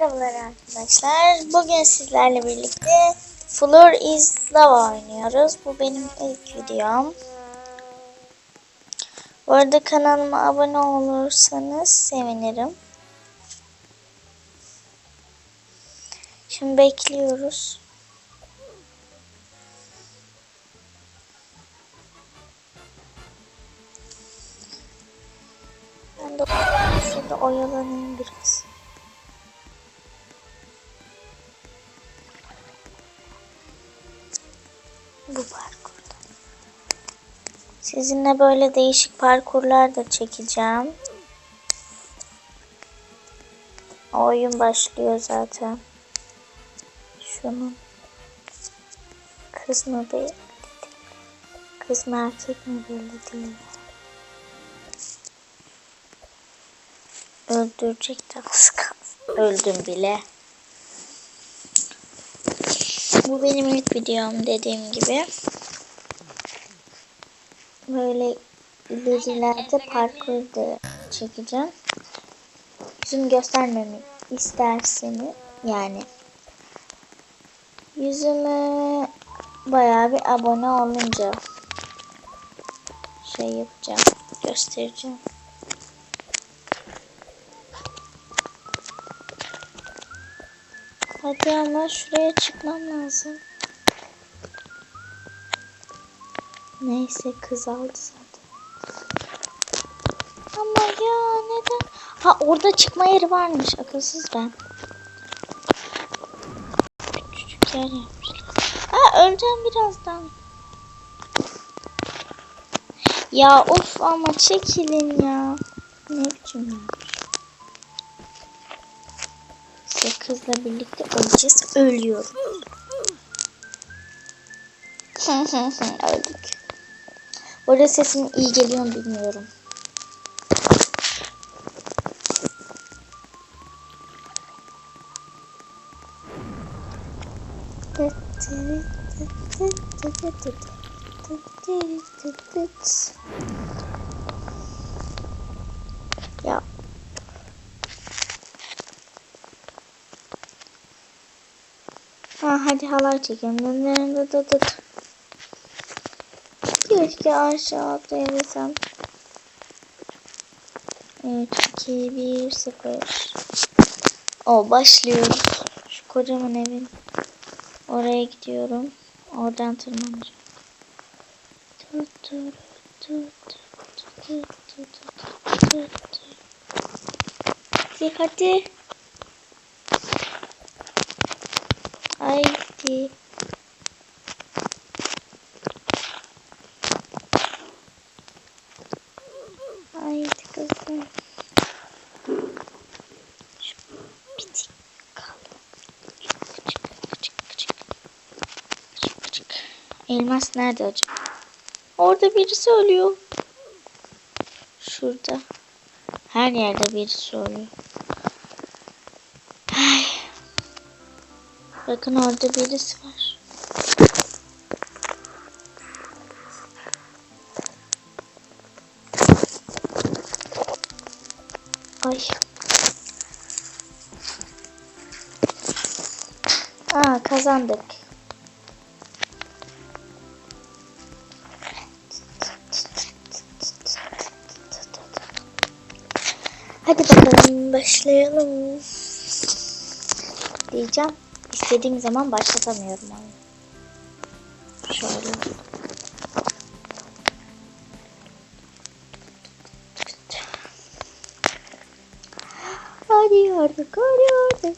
Merhabalar arkadaşlar. Bugün sizlerle birlikte Floor is Lava oynuyoruz. Bu benim ilk videom. Bu arada kanalıma abone olursanız sevinirim. Şimdi bekliyoruz. Ben de oyalanayım biraz. Bu parkurda. Sizinle böyle değişik parkurlar da çekeceğim. Oyun başlıyor zaten. Şunun kız mı belli Kız mı erkek mi belli değil. Öldürecek de az. Öldüm bile. Bu benim ilk videom dediğim gibi. Böyle ilerilerde parkur da çekeceğim. Yüzümü göstermemi isterseniz yani yüzümü bayağı bir abone olunca şey yapacağım göstereceğim. Hadi ama şuraya çıkmam lazım. Neyse kız aldı zaten. Ama ya neden? Ha orada çıkma yeri varmış. Akılsız ben. Küçücük yer yapmışlar. Ha öleceğim birazdan. Ya of ama çekilin ya. Ne biçim ya. Kızla birlikte öleceğiz. Ölüyorum. Öldük. Orada sesim iyi geliyor mu bilmiyorum. Ya Ha, hadi halay çekelim. Dı dı dı. Keşke aşağı atlayabilsem. 3, 2, 1, 0. O başlıyoruz. Şu kocaman evin. Oraya gidiyorum. Oradan tırmanacağım. Tut, tut, Haydi. Haydi kızım. Şu bitik kaldı. Küçük, küçük, küçük. Küçük, küçük. Elmas nerede acaba? Orada birisi ölüyor. Şurada. Her yerde birisi ölüyor. Bakın orada birisi var. Ay. Aa kazandık. Hadi bakalım başlayalım. Diyeceğim. İstediğim zaman başlatamıyorum oyunu. Şöyle. Hadi artık, hadi artık.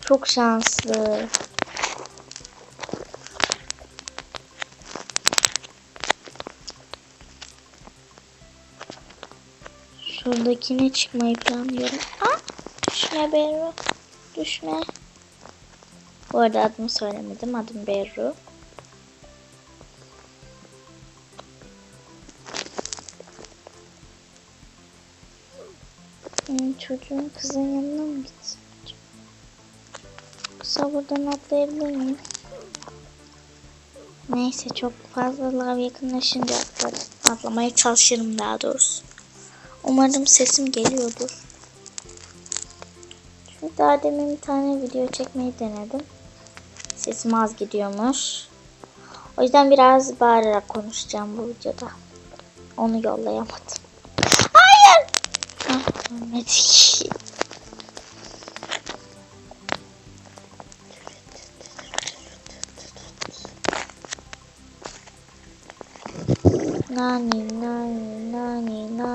Çok şanslı. Şuradakine çıkmayı planlıyorum. Aa, düşme Berru. Düşme. Bu arada adımı söylemedim. Adım Berru. Hmm, çocuğun kızın yanına mı gitsin? Kısa buradan atlayabilir miyim? Neyse çok fazla lav yakınlaşınca. Atlamaya çalışırım daha doğrusu. Umarım sesim geliyordur. Çünkü daha demin bir tane video çekmeyi denedim. Sesim az gidiyormuş. O yüzden biraz bağırarak konuşacağım bu videoda. Onu yollayamadım. Hayır! Ah. Nani, nani, nani, nani, nani,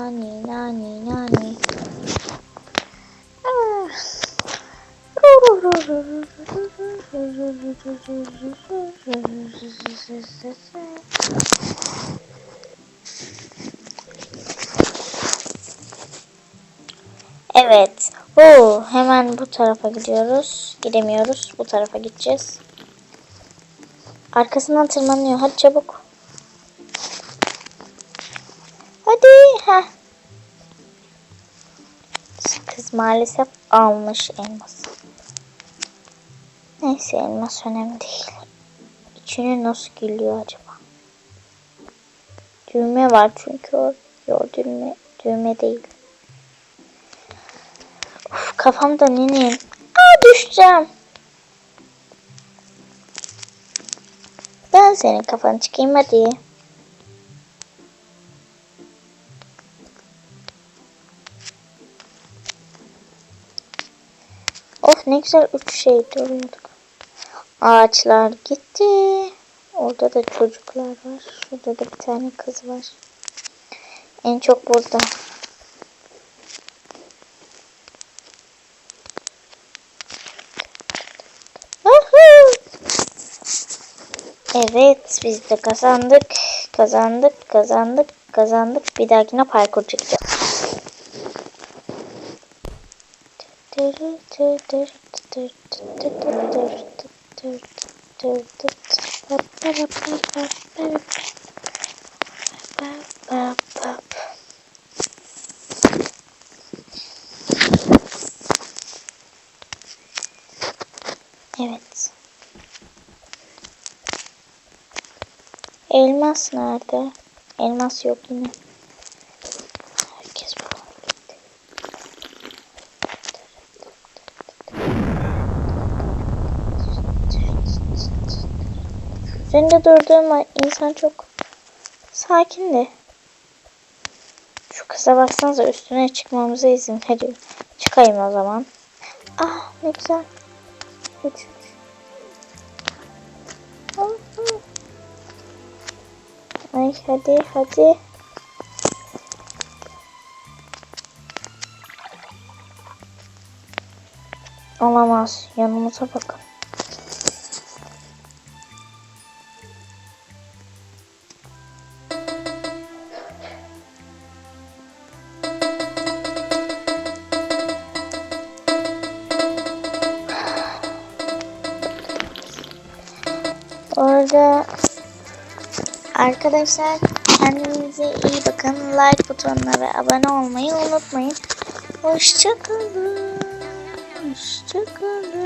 Evet. Oo, hemen bu tarafa gidiyoruz. Gidemiyoruz. Bu tarafa gideceğiz. Arkasından tırmanıyor. Hadi çabuk. Hadi. ha. Kız maalesef almış elmas. Neyse elmas önemli değil. İçine nasıl gülüyor acaba? Düğme var çünkü o. Yok düğme, düğme değil. Of, kafamda ninin. Aa düşeceğim. Ben senin kafanı çıkayım hadi. Of ne güzel üç şey duruyorduk. Ağaçlar gitti. Orada da çocuklar var. Şurada da bir tane kız var. En çok burada. Evet biz de kazandık. Kazandık, kazandık, kazandık. Bir dahakine parkur çıkacağız. Evet. Elmas nerede? Elmas yok yine. Üzerinde durduğum insan çok sakin de. Şu kıza baksanıza üstüne çıkmamıza izin veriyor. Çıkayım o zaman. Ah ne güzel. Ah, ah. Ay hadi hadi. Olamaz. Yanımıza bakın. Orada arkadaşlar kendinize iyi bakın. Like butonuna ve abone olmayı unutmayın. Hoşçakalın. Hoşçakalın.